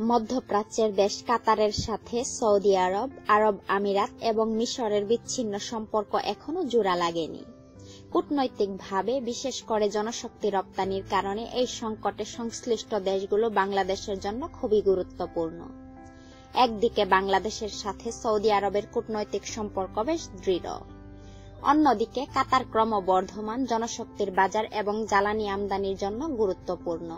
মধ্যপ্রাচ্যের দেশ কাতারের সাথে সৌদি আরব আরব আমিরাত এবং মিশরের বিচ্ছিন্ন সম্পর্ক এখনও জোড়া লাগেনি। কূটনৈতিকভাবে, বিশেষ করে জনশক্তি রপ্তানির কারণে এই সংকটে সংশ্লিষ্ট দেশগুলো বাংলাদেশের জন্য খুবই গুরুত্বপূর্ণ। একদিকে বাংলাদেশের সাথে সৌদি আরবের কূটনৈতিক সম্পর্ক বেশ দৃঢ়। অন্যদিকে কাতার ক্রমবর্ধমান জনশক্তির বাজার এবং জ্বালানি আমদানির জন্য গুরুত্বপূর্ণ।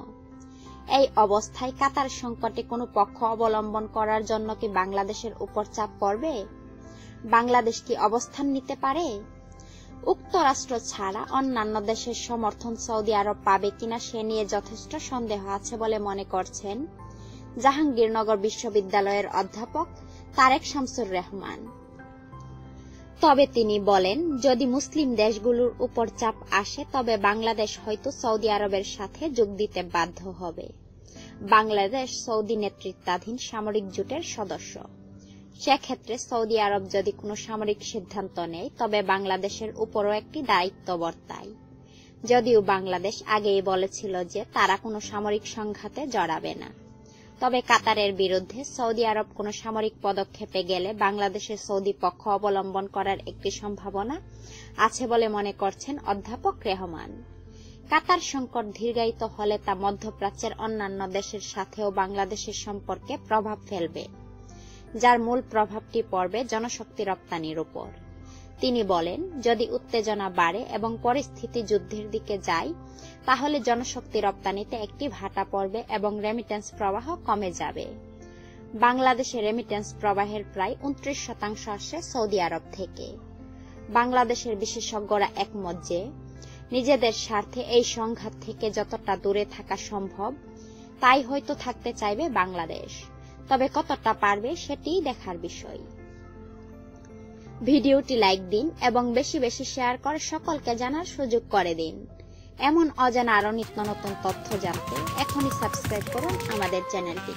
এই অবস্থায় কাতার সংকটে কোনো পক্ষ অবলম্বন করার জন্য কি বাংলাদেশের উপর চাপ পড়বে? বাংলাদেশ কি অবস্থান নিতে পারে? উক্তরাষ্ট্র ছাড়া অন্যান্য দেশের সমর্থন সৌদি আরব পাবে কিনা সে নিয়ে যথেষ্ট সন্দেহ আছে বলে মনে করছেন জাহাঙ্গীরনগর বিশ্ববিদ্যালয়ের অধ্যাপক তারেক শামসুর রহমান। তবে তিনি বলেন, যদি মুসলিম দেশগুলোর উপর চাপ আসে, তবে বাংলাদেশ হয়তো সৌদি আরবের সাথে যোগ দিতে বাধ্য হবে। বাংলাদেশ সৌদি নেতৃত্বাধীন সামরিক জোটের সদস্য। সেক্ষেত্রে সৌদি আরব যদি কোনো সামরিক সিদ্ধান্ত নেয়, তবে বাংলাদেশের উপরও একটি দায়িত্ব বর্তায় যদিও বাংলাদেশ আগেই বলেছিল যে তারা কোনো সামরিক সংঘাতে জড়াবে না। তবে কাতারের বিরুদ্ধে সৌদি আরব কোনো সামরিক পদক্ষেপে গেলে বাংলাদেশের সৌদি পক্ষ অবলম্বন করার একটি সম্ভাবনা আছে বলে মনে করছেন অধ্যাপক রেহমান। কাতার সংকট দীর্ঘায়িত হলে তা মধ্যপ্রাচ্যের অন্যান্য দেশের সাথেও বাংলাদেশের সম্পর্কে প্রভাব ফেলবে, যার মূল প্রভাবটি পড়বে জনশক্তি রপ্তানির উপর। তিনি বলেন, যদি উত্তেজনা বাড়ে এবং পরিস্থিতি যুদ্ধের দিকে যায়, তাহলে জনশক্তি রপ্তানিতে একটি ভাটা পড়বে এবং রেমিটেন্স প্রবাহ কমে যাবে। বাংলাদেশে রেমিটেন্স প্রবাহের প্রায় উনত্রিশ শতাংশ আসে সৌদি আরব থেকে। বাংলাদেশের বিশেষজ্ঞরা একমত যে, নিজেদের স্বার্থে এই সংঘাত থেকে যতটা দূরে থাকা সম্ভব, তাই হয়তো থাকতে চাইবে বাংলাদেশ। তবে কতটা পারবে সেটিই দেখার বিষয়। ভিডিওটি লাইক দিন এবং বেশি বেশি শেয়ার করে সকলকে জানার সুযোগ করে দিন। এমন অজানা আরও নিত্য নতুন তথ্য জানতে এখনই সাবস্ক্রাইব করুন আমাদের চ্যানেলটি।